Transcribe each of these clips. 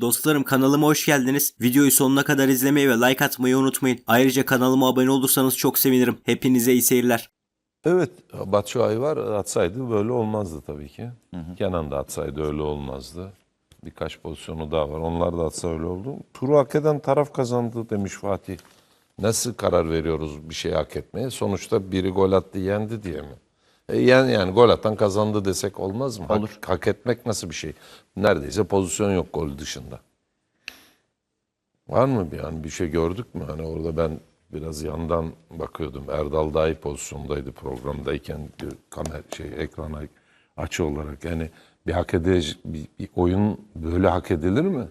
Dostlarım kanalıma hoş geldiniz. Videoyu sonuna kadar izlemeyi ve like atmayı unutmayın. Ayrıca kanalıma abone olursanız çok sevinirim. Hepinize iyi seyirler. Evet, Batshuayi var. Atsaydı böyle olmazdı tabii ki. Kenan da atsaydı öyle olmazdı. Birkaç pozisyonu daha var. Onlar da atsa öyle oldu. Turu hak eden taraf kazandı demiş Fatih. Nasıl karar veriyoruz bir şey hak etmeye? Sonuçta biri gol attı, yendi diye mi? E yani, yani gol atan kazandı desek olmaz mı? Olur. Hak, hak etmek nasıl bir şey? Neredeyse pozisyon yok gol dışında. Var mı bir yani bir şey gördük mü? Hani orada ben biraz yandan bakıyordum. Erdal iyi pozisyondaydı programdayken diyor, kamer şey ekrana açı olarak. Yani bir hak edici bir, bir oyun böyle hak edilir mi?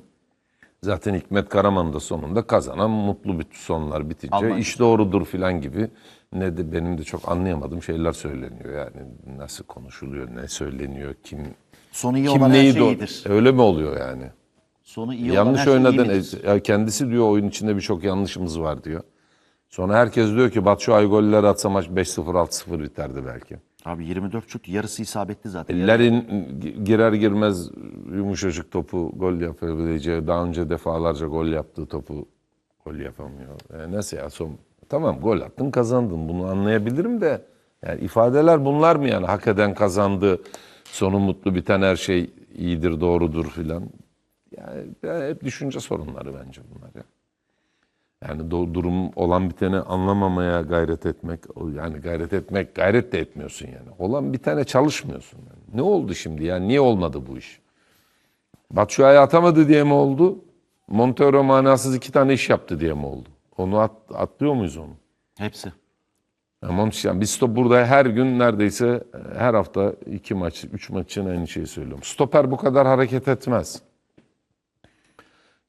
Zaten Hikmet Karaman da sonunda kazanan mutlu bir sonlar bitince Almanya. iş doğrudur filan gibi ne de benim de çok anlayamadığım şeyler söyleniyor. Yani nasıl konuşuluyor, ne söyleniyor, kim Sonu iyi kim olan her neyi şey doğru- iyidir. Öyle mi oluyor yani? Sonu iyi olan Yanlış her şey iyidir. Ya kendisi diyor oyun içinde birçok yanlışımız var diyor. Sonra herkes diyor ki Batshuayi goller atsa maç 5-0 6-0 biterdi belki. Abi 24 şut yarısı isabetli zaten. Ellerin girer girmez yumuşacık topu gol yapabileceği, daha önce defalarca gol yaptığı topu gol yapamıyor. E nasıl ya son tamam gol attın kazandın bunu anlayabilirim de yani ifadeler bunlar mı yani hak eden kazandı sonu mutlu biten her şey iyidir doğrudur filan. Yani ya hep düşünce sorunları bence bunlar ya. Yani do- durum olan biteni anlamamaya gayret etmek, yani gayret etmek, gayret de etmiyorsun yani. Olan bitene çalışmıyorsun. Yani. Ne oldu şimdi yani niye olmadı bu iş? Batshuayi atamadı diye mi oldu? Montero manasız iki tane iş yaptı diye mi oldu? Onu at, atlıyor muyuz onu? Hepsi. Ama yani biz stop burada her gün neredeyse her hafta iki maç, üç maç için aynı şeyi söylüyorum. Stoper bu kadar hareket etmez.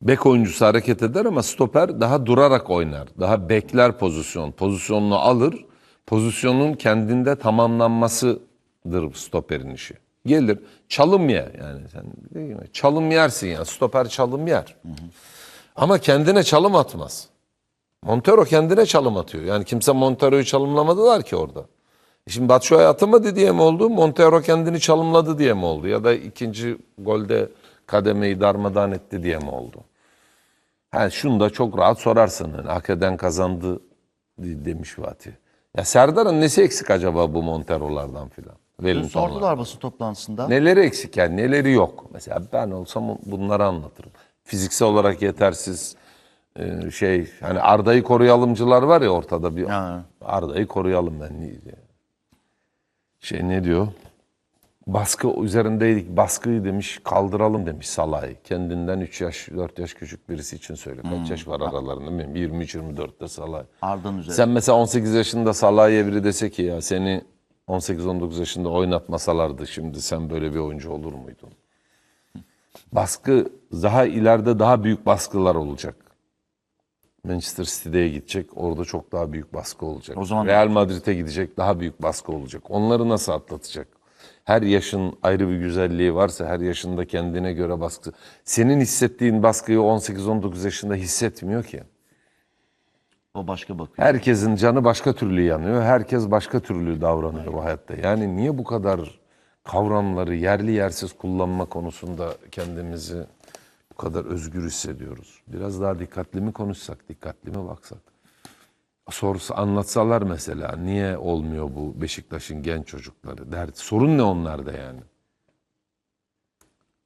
Bek oyuncusu hareket eder ama stoper daha durarak oynar. Daha bekler pozisyon. Pozisyonunu alır. Pozisyonun kendinde tamamlanmasıdır stoperin işi. Gelir çalım ye yani sen? Çalım yersin ya. Stoper çalım yer. Ama kendine çalım atmaz. Montero kendine çalım atıyor. Yani kimse Montero'yu çalımlamadılar ki orada. E Şimdi Batshuayi atamadı diye mi oldu? Montero kendini çalımladı diye mi oldu? Ya da ikinci golde kademeyi darmadağın etti diye mi oldu? Ha, şunu da çok rahat sorarsın. Yani hak eden kazandı de- demiş Fatih. Ya Serdar'ın nesi eksik acaba bu Montero'lardan filan? Dün Wellington'lardan. sordular basın toplantısında. Neleri eksik yani neleri yok? Mesela ben olsam bunları anlatırım. Fiziksel olarak yetersiz e, şey hani Arda'yı koruyalımcılar var ya ortada bir Ha. Arda'yı koruyalım ben diye. Şey ne diyor? Baskı üzerindeydik. Baskıyı demiş kaldıralım demiş Salah'ı. Kendinden 3 yaş 4 yaş küçük birisi için söyle. Kaç yaş var aralarında bilmiyorum. 23-24'te Salah. Arda'nın üzerine. Sen mesela 18 yaşında Salah'a biri dese ki ya seni 18-19 yaşında oynatmasalardı şimdi sen böyle bir oyuncu olur muydun? Baskı daha ileride daha büyük baskılar olacak. Manchester City'ye gidecek. Orada çok daha büyük baskı olacak. O zaman- Real Madrid'e gidecek. Daha büyük baskı olacak. Onları nasıl atlatacak? Her yaşın ayrı bir güzelliği varsa her yaşında kendine göre baskı. Senin hissettiğin baskıyı 18-19 yaşında hissetmiyor ki. O başka bakıyor. Herkesin canı başka türlü yanıyor. Herkes başka türlü davranıyor bu hayatta. Yani niye bu kadar kavramları yerli yersiz kullanma konusunda kendimizi bu kadar özgür hissediyoruz? Biraz daha dikkatli mi konuşsak, dikkatli mi baksak? Sorsa, anlatsalar mesela niye olmuyor bu Beşiktaş'ın genç çocukları? Dert, sorun ne onlarda yani?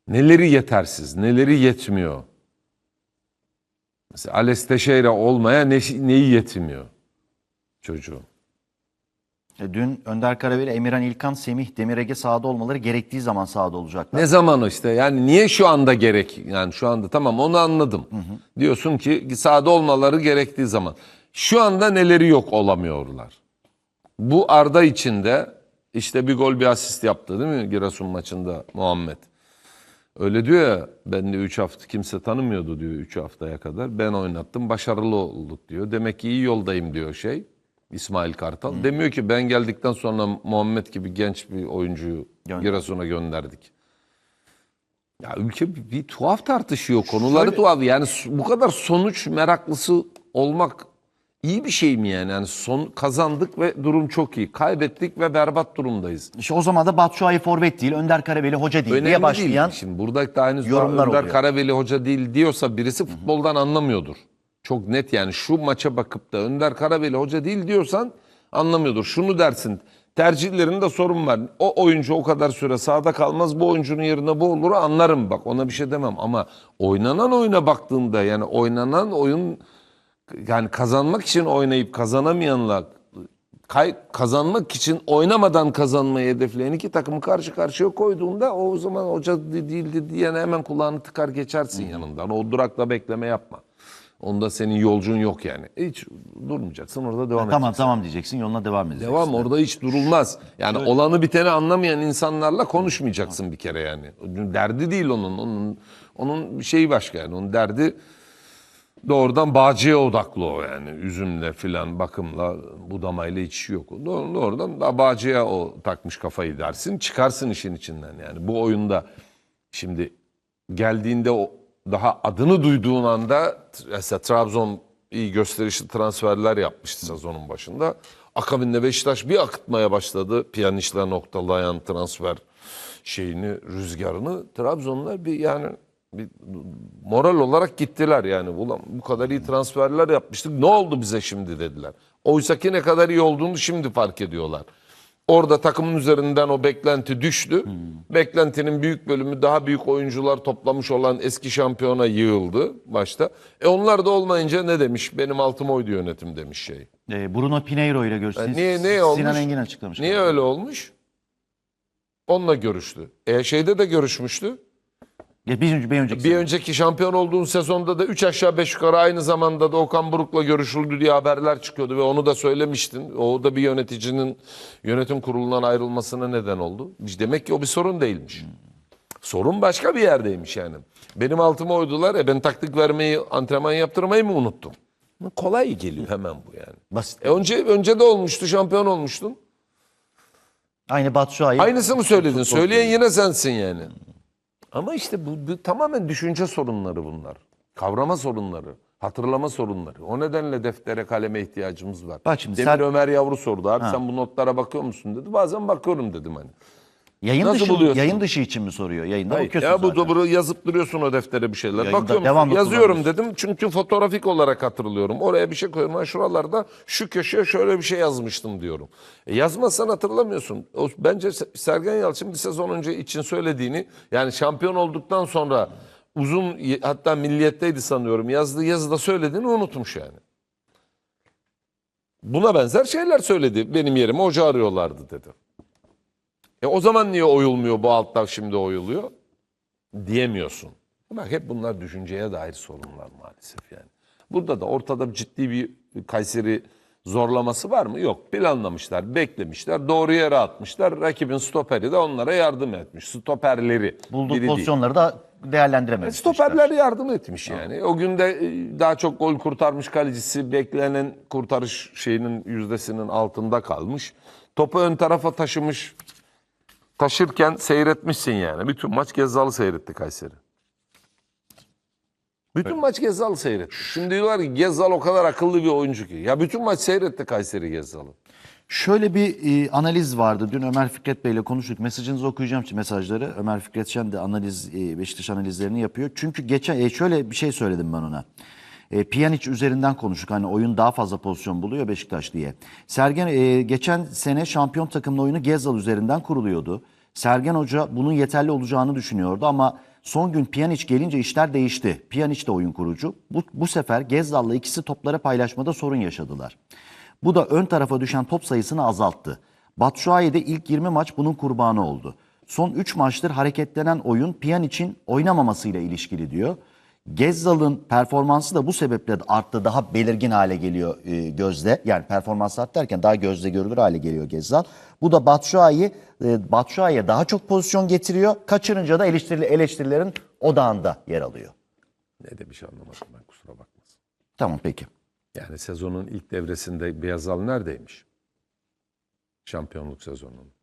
Neleri yetersiz, neleri yetmiyor? Mesela Ales Teixeira olmaya ne, neyi yetmiyor çocuğun? E, dün Önder Karaveli, Emirhan İlkan, Semih Demirege sahada olmaları gerektiği zaman sahada olacaklar. Ne zaman o işte yani niye şu anda gerek yani şu anda tamam onu anladım. Diyorsun ki sahada olmaları gerektiği zaman. Şu anda neleri yok olamıyorlar. Bu Arda içinde işte bir gol bir asist yaptı değil mi Giresun maçında Muhammed. Öyle diyor ya ben de 3 hafta kimse tanımıyordu diyor 3 haftaya kadar. Ben oynattım başarılı olduk diyor. Demek ki iyi yoldayım diyor şey İsmail Kartal. Demiyor ki ben geldikten sonra Muhammed gibi genç bir oyuncuyu Gönder. Giresun'a gönderdik. Ya ülke bir, bir tuhaf tartışıyor konuları Şöyle- tuhaf. Yani bu kadar sonuç meraklısı olmak iyi bir şey mi yani? Yani son kazandık ve durum çok iyi. Kaybettik ve berbat durumdayız. İşte o zaman da Batshuayi forvet değil, Önder Karabeli hoca değil Önemli diye başlayan değil. Şimdi burada da henüz yorumlar Önder oluyor. Karaveli hoca değil diyorsa birisi futboldan anlamıyordur. Çok net yani şu maça bakıp da Önder Karaveli hoca değil diyorsan anlamıyordur. Şunu dersin tercihlerinde sorun var. O oyuncu o kadar süre sahada kalmaz bu oyuncunun yerine bu olur anlarım bak ona bir şey demem. Ama oynanan oyuna baktığımda yani oynanan oyun yani kazanmak için oynayıp kazanamayanla kay- kazanmak için oynamadan kazanmayı hedefleyen iki takımı karşı karşıya koyduğunda o zaman hoca de- değildi diyene hemen kulağını tıkar geçersin yanından. O durakta bekleme yapma. Onda senin yolcun yok yani. Hiç durmayacaksın orada devam tamam edeceksin. tamam diyeceksin yoluna devam edeceksin. Devam orada hiç durulmaz. Yani olanı biteni anlamayan insanlarla konuşmayacaksın bir kere yani. Derdi değil onun. Onun onun şeyi başka yani. Onun derdi doğrudan bağcıya odaklı o yani. Üzümle filan bakımla budamayla hiç yok. Doğru- Doğrudan da bağcıya o takmış kafayı dersin. Çıkarsın işin içinden yani. Bu oyunda şimdi geldiğinde o daha adını duyduğun anda mesela Trabzon iyi gösterişli transferler yapmıştı sezonun başında. Akabinde Beşiktaş bir akıtmaya başladı. Piyanişle noktalayan transfer şeyini, rüzgarını. Trabzonlar bir yani bir moral olarak gittiler yani. Ulan bu kadar iyi transferler yapmıştık. Ne oldu bize şimdi dediler. Oysaki ne kadar iyi olduğunu şimdi fark ediyorlar. Orada takımın üzerinden o beklenti düştü. Beklentinin büyük bölümü daha büyük oyuncular toplamış olan eski şampiyona yığıldı başta. E onlar da olmayınca ne demiş? Benim altım oydu yönetim demiş şey. Ee, Bruno Pinheiro ile görüştü. niye- niye olmuş? Sinan Engin açıklamış. Niye öyle olmuş? Onunla görüştü. E şeyde de görüşmüştü. Ya bir bir önceki Bir sene. önceki şampiyon olduğun sezonda da 3 aşağı 5 yukarı aynı zamanda da Okan Buruk'la görüşüldü diye haberler çıkıyordu ve onu da söylemiştin. O da bir yöneticinin yönetim kurulundan ayrılmasına neden oldu. Demek ki o bir sorun değilmiş. Sorun başka bir yerdeymiş yani. Benim altıma oydular. E ben taktik vermeyi, antrenman yaptırmayı mı unuttum? Kolay geliyor hemen bu yani. Basit. E önce önce de olmuştu, şampiyon olmuştun. Aynı Batshuayi. Aynısını söyledin. Söyleyen yine sensin yani. Ama işte bu, bu tamamen düşünce sorunları bunlar. Kavrama sorunları, hatırlama sorunları. O nedenle deftere, kaleme ihtiyacımız var. Bak şimdi Demir sen- Ömer Yavru sordu. Abi sen bu notlara bakıyor musun dedi. Bazen bakıyorum dedim hani. Yayın Nasıl dışı, buluyorsun? yayın dışı için mi soruyor? Yayında Hayır, bakıyorsun ya bu zaten. da bunu yazıp duruyorsun o deftere bir şeyler. Yayında Bakıyor musun? devamlı Yazıyorum dedim çünkü fotoğrafik olarak hatırlıyorum. Oraya bir şey koyuyorum. Ha şuralarda şu köşeye şöyle bir şey yazmıştım diyorum. E yazmazsan hatırlamıyorsun. O, bence Se- Sergen Yalçın bir sezon önce için söylediğini yani şampiyon olduktan sonra uzun hatta milliyetteydi sanıyorum yazdığı yazıda söylediğini unutmuş yani. Buna benzer şeyler söyledi. Benim yerime hoca arıyorlardı dedi. E o zaman niye oyulmuyor bu alttan şimdi oyuluyor? Diyemiyorsun. Bak hep bunlar düşünceye dair sorunlar maalesef yani. Burada da ortada ciddi bir Kayseri zorlaması var mı? Yok. Planlamışlar, beklemişler, doğru yere atmışlar. Rakibin stoperi de onlara yardım etmiş. Stoperleri. Bulduğu biri değil. pozisyonları da değerlendirememiş. Stoperler yardım etmiş yani. O günde e, daha çok gol kurtarmış kalecisi beklenen kurtarış şeyinin yüzdesinin altında kalmış. Topu ön tarafa taşımış. Taşırken seyretmişsin yani. Bütün maç Gezzal'ı seyretti Kayseri. Bütün maç Gezzal'ı seyretti. Şimdi diyorlar ki Gezzal o kadar akıllı bir oyuncu ki. Ya bütün maç seyretti Kayseri Gezzal'ı. Şöyle bir e, analiz vardı. Dün Ömer Fikret Bey ile konuştuk. Mesajınızı okuyacağım şimdi mesajları. Ömer Fikret Şen de analiz, e, Beşiktaş analizlerini yapıyor. Çünkü geçen e, şöyle bir şey söyledim ben ona. E, Pjanic üzerinden konuştuk. Hani oyun daha fazla pozisyon buluyor Beşiktaş diye. Sergen e, geçen sene şampiyon takımın oyunu Gezzal üzerinden kuruluyordu. Sergen Hoca bunun yeterli olacağını düşünüyordu ama son gün Pjanic gelince işler değişti. Pjanic de oyun kurucu. Bu, bu sefer Gezzal'la ikisi topları paylaşmada sorun yaşadılar. Bu da ön tarafa düşen top sayısını azalttı. Batshuayi de ilk 20 maç bunun kurbanı oldu. Son 3 maçtır hareketlenen oyun Pjanic'in oynamamasıyla ilişkili diyor. Gezzal'ın performansı da bu sebeple arttı. Daha belirgin hale geliyor e, gözde. Yani performans arttı derken daha gözde görülür hale geliyor Gezzal. Bu da Batshuayi, e, Batshuayi'ye daha çok pozisyon getiriyor. Kaçırınca da eleştiri, eleştirilerin odağında yer alıyor. Ne demiş anlamadım ben kusura bakmasın. Tamam peki. Yani sezonun ilk devresinde Beyazal neredeymiş? Şampiyonluk sezonunun.